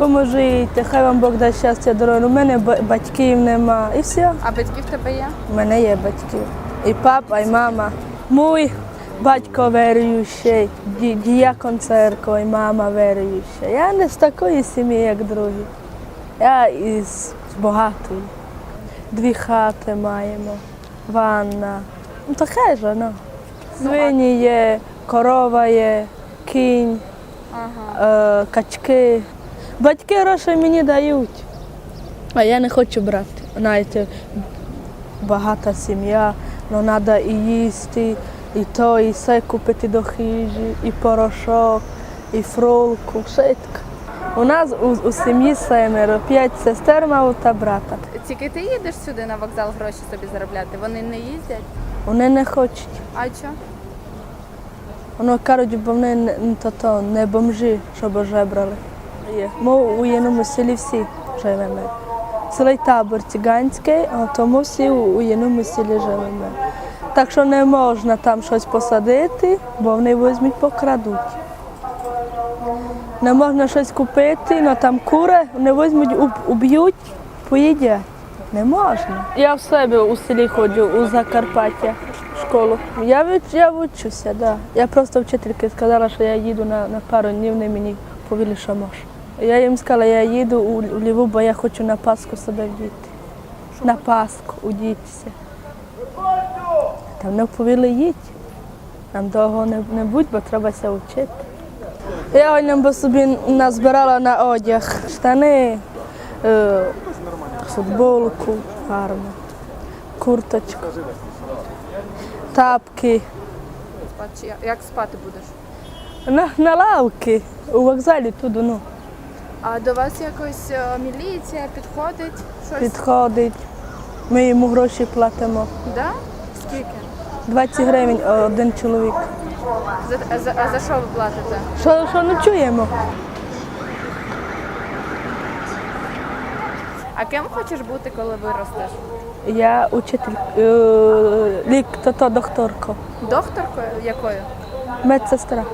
Поможіть, хай вам Бог дасть щастя здоров'я. У мене батьків нема. І все. А батьки в тебе є? У мене є батьки. І папа, і мама. Мій батько віруючий, ді- діякон церкви, і мама віруюча. Я не з такої сім'ї, як другі. Я із багатої. Дві хати маємо, ванна. Ну таке ж, ну. Свині є, корова є, кінь, Ага. е, качки. Батьки гроші мені дають, а я не хочу брати. Знаєте, багата сім'я, але треба і їсти, і то, і все купити до хижі, і порошок, і фролку, шитка. У нас у, у сім'ї семеро, п'ять сестер мав та брата. Тільки ти їдеш сюди на вокзал гроші собі заробляти. Вони не їздять. Вони не хочуть. А що? Воно кажуть, бо вони не, не, то, то, не бомжі, щоб жебрали. Є. Ми у єдному селі всі живемо. Цілий табор циганський, а тому всі у, у єдному селі живемо. Так що не можна там щось посадити, бо вони візьмуть покрадуть. Не можна щось купити, але там кури вони візьмуть, уб'ють, поїдять. Не можна. Я в себе у селі ходжу, у Закарпаття, в школу. Я, я вчуся, да. Я просто вчительки сказала, що я їду на, на пару днів, вони мені повіли, що можу. Я їм сказала, я їду у, Львів, бо я хочу на Пасху себе вдіти. На Пасху удітися. Там не повіли їдь. Нам довго не, не будь, бо треба ся вчити. Я одним би собі назбирала на одяг. Штани, е, футболку гарну, курточку, тапки. Як- Як спати будеш? На, на лавки у вокзалі туди ну, А до вас якось е, міліція підходить? Щось? підходить. Ми йому гроші платимо. Да? Скільки? 20 гривень один чоловік. За, а за, а за що ви платите? Що, що не чуємо? А ким хочеш бути, коли виростеш? Я учитель, е, лік, то, то докторко, Докторкою якою? медсестра.